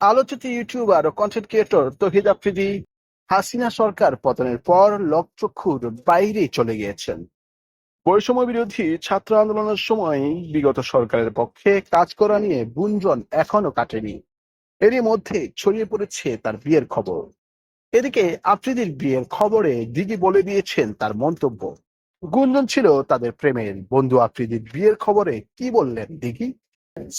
আলোচিত ইউটিউবার ও content creator তহিদ আফ্রিদি, হাসিনা সরকার পতনের পর লোকচক্ষুর বাইরে চলে গিয়েছেন। বৈষম্য বিরোধী ছাত্র আন্দোলনের সময় বিগত সরকারের পক্ষে কাজ করা নিয়ে গুঞ্জন এখনও কাটেনি। এরই মধ্যে ছড়িয়ে পড়েছে তার বিয়ের খবর। এদিকে আফ্রিদির বিয়ের খবরে দিদি বলে দিয়েছেন তার মন্তব্য। গুঞ্জন ছিল তাদের প্রেমের। বন্ধু আফ্রিদির বিয়ের খবরে কি বললেন দিঘি?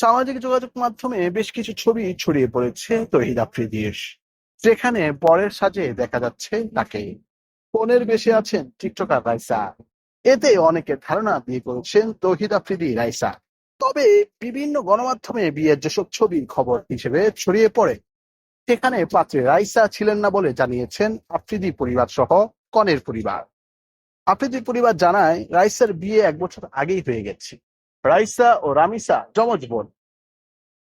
সামাজিক যোগাযোগ মাধ্যমে বেশ কিছু ছবি ছড়িয়ে পড়েছে তহিদ আফ্রিদির। যেখানে বরের সাজে দেখা যাচ্ছে তাকে। ফোনের বেশি আছেন টিকটকার রাইসা। এতে অনেকে ধারণা দিয়ে করেছেন তহিদ আফ্রিদি রাইসা। তবে বিভিন্ন গণমাধ্যমে বিয়ের যেসব ছবির খবর হিসেবে ছড়িয়ে পড়ে, সেখানে পাত্রে রাইসা ছিলেন না বলে জানিয়েছেন আফ্রিদি পরিবার সহ কনের পরিবার। আফ্রিদির পরিবার জানায়, রাইসার বিয়ে এক বছর আগেই হয়ে গেছে। রাইসা ও রামিসা যমজ বোন।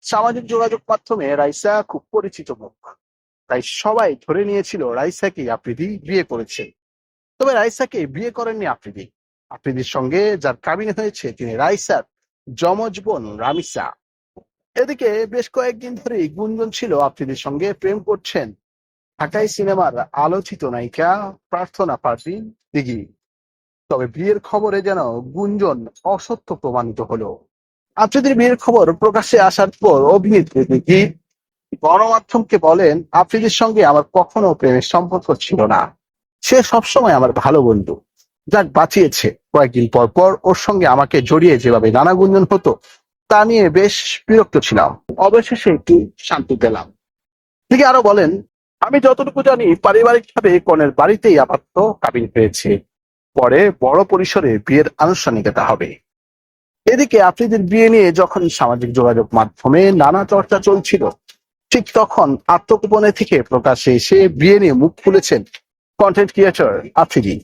সামাজিক যোগাযোগ মাধ্যমে রাইসা খুব পরিচিত মুখ তাই সবাই ধরে নিয়েছিল রাইসাকে আফ্রিদি বিয়ে করেছে। তবে রাইসাকে বিয়ে করেননি আফ্রিদি আফ্রিদির সঙ্গে যার কাবিন হয়েছে, তিনি রাইসার যমজ বোন রামিসা। এদিকে বেশ কয়েকদিন ধরে গুঞ্জন ছিল আফ্রিদির সঙ্গে প্রেম করছেন। ঢাকাই সিনেমার আলোচিত নায়িকা প্রার্থনা পারভিন দিঘি। তবে বিয়ের খবরে যেন গুঞ্জন অসত্য প্রমাণিত হলো। আফ্রিদির বিয়ের খবর প্রকাশ্যে আসার পর অভিনেত্রী দিঘি গণমাধ্যমকে বলেন, আফ্রিদির সঙ্গে আমার কখনো প্রেমের সম্পর্ক ছিল না। সে সবসময় আমার ভালো বন্ধু। যাক, বাঁচিয়েছে। কয়েকদিন পর পর ওর সঙ্গে আমাকে জড়িয়ে যেভাবে নানা গুঞ্জন হতো, তা নিয়ে বেশ বিরক্ত ছিলাম। অবশেষে একটু শান্তি পেলাম। তিনি আরও বলেন, আমি যতটুকু জানি, পারিবারিকভাবে কনের বাড়িতেই আপাতত কাবিন হয়েছে। পরে বড় পরিসরে বিয়ের আনুষ্ঠানিকতা হবে। এদিকে আফ্রিদির বিয়ে নিয়ে যখন সামাজিক যোগাযোগ মাধ্যমে নানা চর্চা চলছিল, ঠিক তখন আত্মগোপনে থেকে প্রকাশে এসে বিয়ে নিয়ে মুখ খুলেছেন কন্টেন্ট ক্রিয়েটর আফ্রিদি।